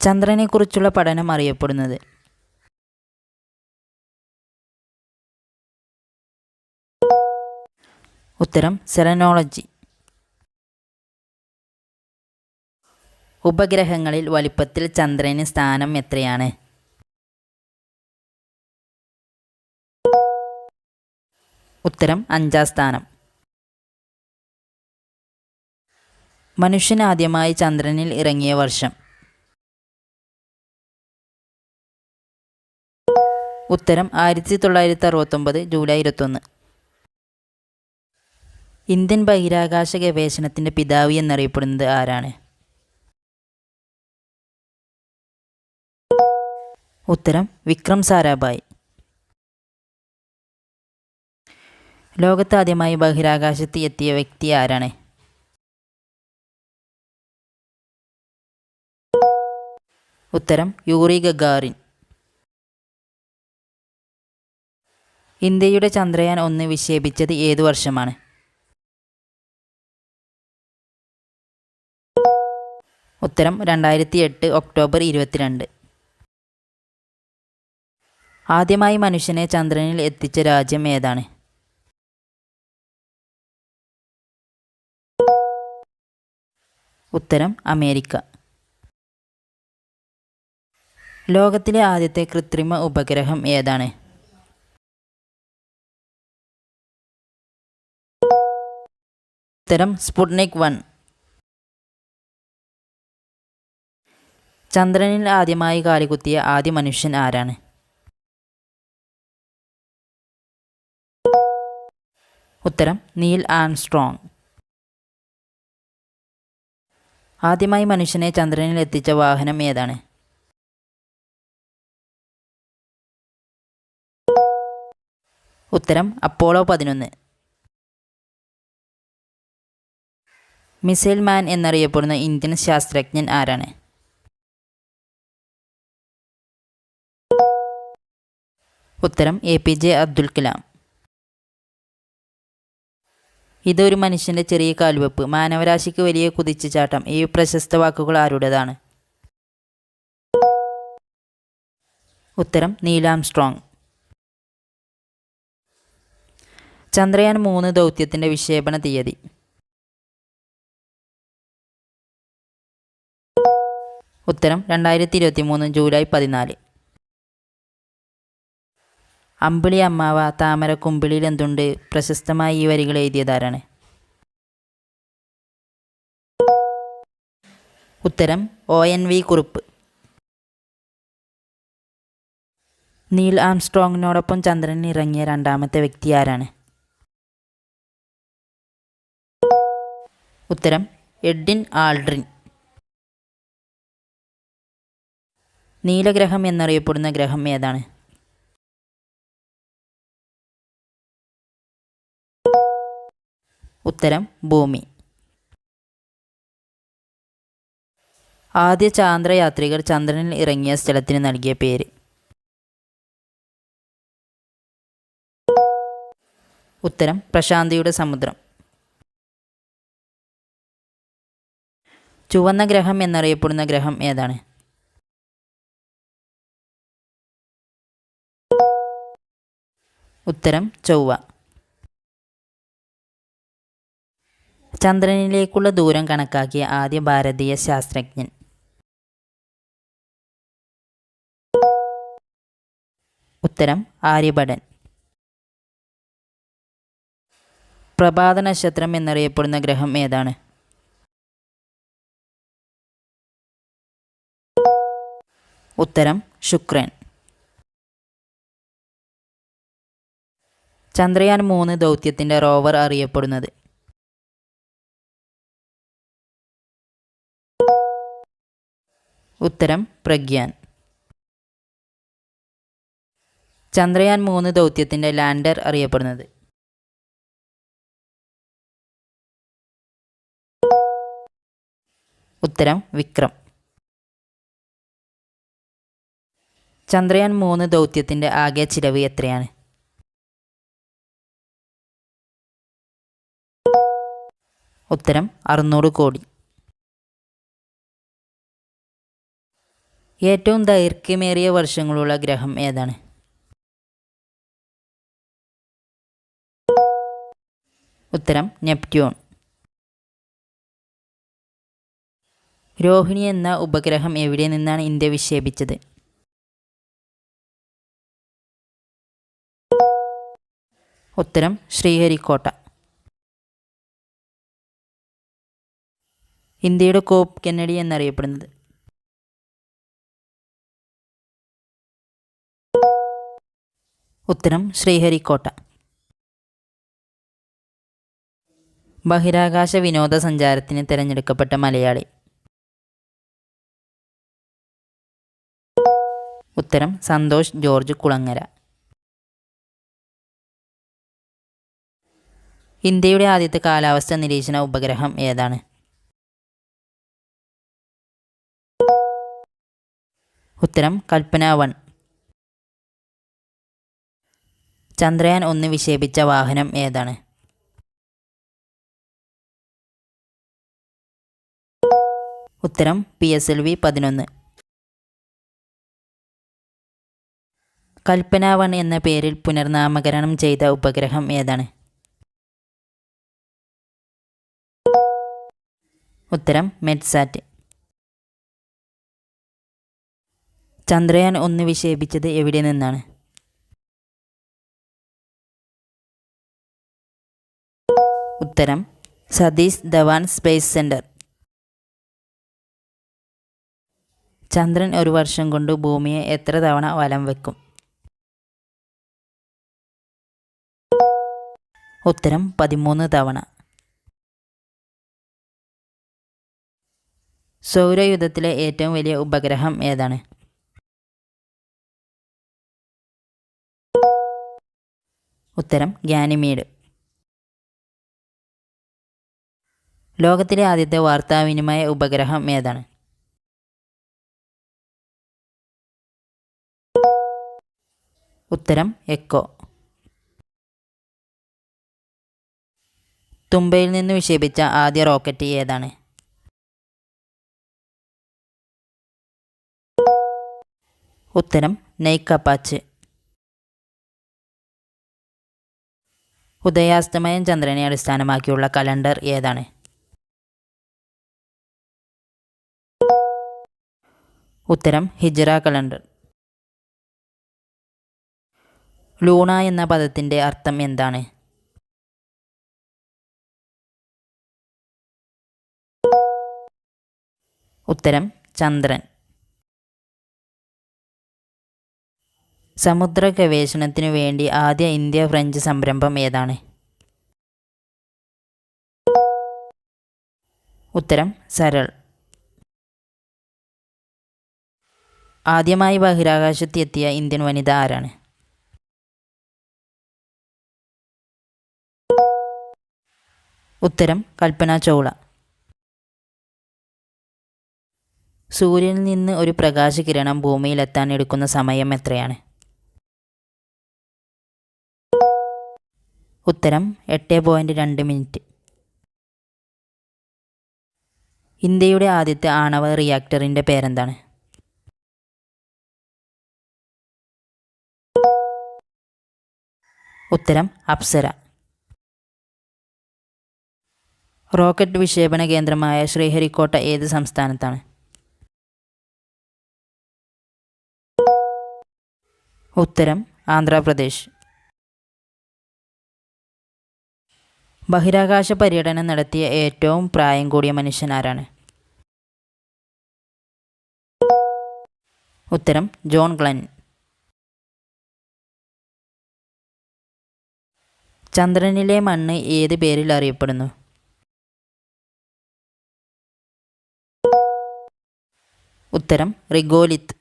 ചന്ദ്രനെക്കുറിച്ചുള്ള പഠനം അറിയപ്പെടുന്നത്. ഉത്തരം സെറനോളജി. ഉപഗ്രഹങ്ങളിൽ വലിപ്പത്തിൽ ചന്ദ്രന് സ്ഥാനം എത്രയാണ്? ഉത്തരം അഞ്ചാം സ്ഥാനം. മനുഷ്യൻ ആദ്യമായി ചന്ദ്രനിൽ ഇറങ്ങിയ വർഷം. ഉത്തരം ആയിരത്തി തൊള്ളായിരത്തി അറുപത്തൊമ്പത് ജൂലൈ ഇരുപത്തൊന്ന്. ഇന്ത്യൻ ബഹിരാകാശ ഗവേഷണത്തിന്റെ പിതാവ് എന്നറിയപ്പെടുന്നത് ആരാണ്? ഉത്തരം വിക്രം സാരാഭായ്. ലോകത്ത് ആദ്യമായി ബഹിരാകാശത്ത് എത്തിയ വ്യക്തി ആരാണ്? ഉത്തരം യൂറി ഗഗാറിൻ. ഇന്ത്യയുടെ ചന്ദ്രയാൻ ഒന്ന് വിക്ഷേപിച്ചത് ഏതു വർഷമാണ്? ഉത്തരം രണ്ടായിരത്തി എട്ട് ഒക്ടോബർ ഇരുപത്തിരണ്ട്. ആദ്യമായി മനുഷ്യനെ ചന്ദ്രനിൽ എത്തിച്ച രാജ്യം ഏതാണ്? ഉത്തരം അമേരിക്ക. ലോകത്തിലെ ആദ്യത്തെ കൃത്രിമ ഉപഗ്രഹം ഏതാണ്? ഉത്തരം സ്പുട്നിക് വൺ. ചന്ദ്രനിൽ ആദ്യമായി കാലുകുത്തിയ ആദ്യ മനുഷ്യൻ ആരാണ്? ഉത്തരം നീൽ ആംസ്ട്രോങ്. ആദ്യമായി മനുഷ്യനെ ചന്ദ്രനിൽ എത്തിച്ച വാഹനം ഏതാണ്? ഉത്തരം അപ്പോളോ പതിനൊന്ന്. മിസൈൽ മാൻ എന്നറിയപ്പെടുന്ന ഇന്ത്യൻ ശാസ്ത്രജ്ഞൻ ആരാണ്? ഉത്തരം A P J Abdul Kalam. ഇതൊരു മനുഷ്യന്റെ ചെറിയ കാൽവെപ്പ്. മാനവരാശിക്ക് വലിയ കുതിച്ചുചാട്ടം. ഈ പ്രശസ്ത വാക്കുകൾ ആരുടേതാണ്? ഉത്തരം നീലാം സ്ട്രോങ് ചന്ദ്രയാൻ മൂന്ന് ദൗത്യത്തിന്റെ വിക്ഷേപണ തീയതി. ഉത്തരം രണ്ടായിരത്തി ഇരുപത്തി മൂന്ന് ജൂലൈ പതിനാല്. അമ്പിളി അമ്മാവ താമര കുമ്പിളിയിൽ എന്തുണ്ട്? പ്രശസ്തമായി ഈ വരികൾ എഴുതിയതാരാണ്? ഉത്തരം O N V Kurup. Neil ആംസ്ട്രോങ്ങിനോടൊപ്പം ചന്ദ്രനിൽ ഇറങ്ങിയ രണ്ടാമത്തെ വ്യക്തി ആരാണ്? ഉത്തരം എഡ്വിൻ ആൾഡ്രിൻ. നീലഗ്രഹം എന്നറിയപ്പെടുന്ന ഗ്രഹം ഏതാണ്? ഉത്തരം ഭൂമി. ആദ്യ ചാന്ദ്രയാത്രികർ ചന്ദ്രനിൽ ഇറങ്ങിയ സ്ഥലത്തിന് നൽകിയ പേര്. ഉത്തരം പ്രശാന്തിയുടെ സമുദ്രം. ചുവന്ന ഗ്രഹം എന്നറിയപ്പെടുന്ന ഗ്രഹം ഏതാണ്? ഉത്തരം ചൊവ്വ. ചന്ദ്രനിലേക്കുള്ള ദൂരം കണക്കാക്കിയ ആദ്യ ഭാരതീയ ശാസ്ത്രജ്ഞൻ. ഉത്തരം ആര്യഭടൻ. പ്രഭാത നക്ഷത്രം എന്നറിയപ്പെടുന്ന ഗ്രഹം ഏതാണ്? ഉത്തരം ശുക്രൻ. ചന്ദ്രയാൻ മൂന്ന് ദൗത്യത്തിന്റെ റോവർ അറിയപ്പെടുന്നത്. ഉത്തരം പ്രഗ്യാൻ. ചന്ദ്രയാൻ മൂന്ന് ദൗത്യത്തിന്റെ ലാൻഡർ അറിയപ്പെടുന്നത്. ഉത്തരം വിക്രം. ചന്ദ്രയാൻ മൂന്ന് ദൗത്യത്തിന്റെ ആകെ ചിലവ് എത്രയാണ്? ഉത്തരം അറുന്നൂറ് കോടി. ഏറ്റവും ദൈർഘ്യമേറിയ വർഷങ്ങളുള്ള ഗ്രഹം ഏതാണ്? ഉത്തരം നെപ്റ്റ്യൂൺ. രോഹിണി എന്ന ഉപഗ്രഹം എവിടെ നിന്നാണ് ഇന്ത്യ വിക്ഷേപിച്ചത്? ഉത്തരം ശ്രീഹരിക്കോട്ട. ഇന്ത്യയുടെ കോപ്പ് കെന്നഡി എന്നറിയപ്പെടുന്നത്. ഉത്തരം ശ്രീഹരിക്കോട്ട. ബഹിരാകാശ വിനോദസഞ്ചാരത്തിന് തിരഞ്ഞെടുക്കപ്പെട്ട മലയാളി. ഉത്തരം സന്തോഷ് ജോർജ് കുളങ്ങര. ഇന്ത്യയുടെ ആദ്യത്തെ കാലാവസ്ഥ നിരീക്ഷണ ഉപഗ്രഹം ഏതാണ്? ഉത്തരം കൽപ്പന വൺ. ചന്ദ്രയാൻ ഒന്ന് വിക്ഷേപിച്ച വാഹനം ഏതാണ്? ഉത്തരം പി എസ് എൽ വി പതിനൊന്ന്. കൽപ്പന വൺ എന്ന പേരിൽ പുനർനാമകരണം ചെയ്ത ഉപഗ്രഹം ഏതാണ്? ഉത്തരം മെഡ്സാറ്റ്. ചന്ദ്രയാൻ ഒന്ന് വിക്ഷേപിച്ചത് എവിടെ നിന്നാണ്? ഉത്തരം സതീഷ് ധവാൻ സ്പേസ് സെന്റർ ചന്ദ്രൻ ഒരു വർഷം കൊണ്ട് ഭൂമിയെ എത്ര തവണ വലം വെക്കും? ഉത്തരം പതിമൂന്ന് തവണ. സൗരയുദ്ധത്തിലെ ഏറ്റവും വലിയ ഉപഗ്രഹം ഏതാണ്? ഉത്തരം ഗാനിമീഡ് ലോകത്തിലെ ആദ്യത്തെ വാർത്താവിനിമയ ഉപഗ്രഹം ഏതാണ്? ഉത്തരം എക്കോ. തുമ്പയിൽ നിന്ന് വിക്ഷേപിച്ച ആദ്യ റോക്കറ്റ് ഏതാണ്? ഉത്തരം നെയ്ക് ഉദയാസ്തമയം ചന്ദ്രനെ അടിസ്ഥാനമാക്കിയുള്ള കലണ്ടർ ഏതാണ്? ഉത്തരം ഹിജറ കലണ്ടർ. ലൂണ എന്ന പദത്തിന്റെ അർത്ഥം എന്താണ്? ഉത്തരം ചന്ദ്രൻ. സമുദ്ര ഗവേഷണത്തിനു വേണ്ടി ആദ്യ ഇന്ത്യ ഫ്രഞ്ച് സംരംഭം ഏതാണ്? ഉത്തരം സരൾ. ആദ്യമായി ബഹിരാകാശത്തെത്തിയ ഇന്ത്യൻ വനിത ആരാണ്? ഉത്തരം കൽപ്പന ചൗള. സൂര്യനിൽ നിന്ന് ഒരു പ്രകാശകിരണം ഭൂമിയിലെത്താൻ എടുക്കുന്ന സമയം എത്രയാണ്? ഉത്തരം എട്ട് പോയിന്റ് രണ്ട് മിനിറ്റ് ഇന്ത്യയുടെ ആദ്യത്തെ ആണവ റിയാക്ടറിന്റെ പേരെന്താണ്? ഉത്തരം അപ്സര. റോക്കറ്റ് വിക്ഷേപണ കേന്ദ്രമായ ശ്രീഹരിക്കോട്ട ഏത് സംസ്ഥാനത്താണ്? ഉത്തരം ആന്ധ്രാപ്രദേശ്. ബഹിരാകാശ പര്യടനം നടത്തിയ ഏറ്റവും പ്രായം കൂടിയ മനുഷ്യൻ ആരാണ്? ഉത്തരം ജോൺ ഗ്ലൻ. ചന്ദ്രനിലെ മണ്ണ് ഏത് പേരിൽ അറിയപ്പെടുന്നു? ഉത്തരം റിഗോലിത്ത്.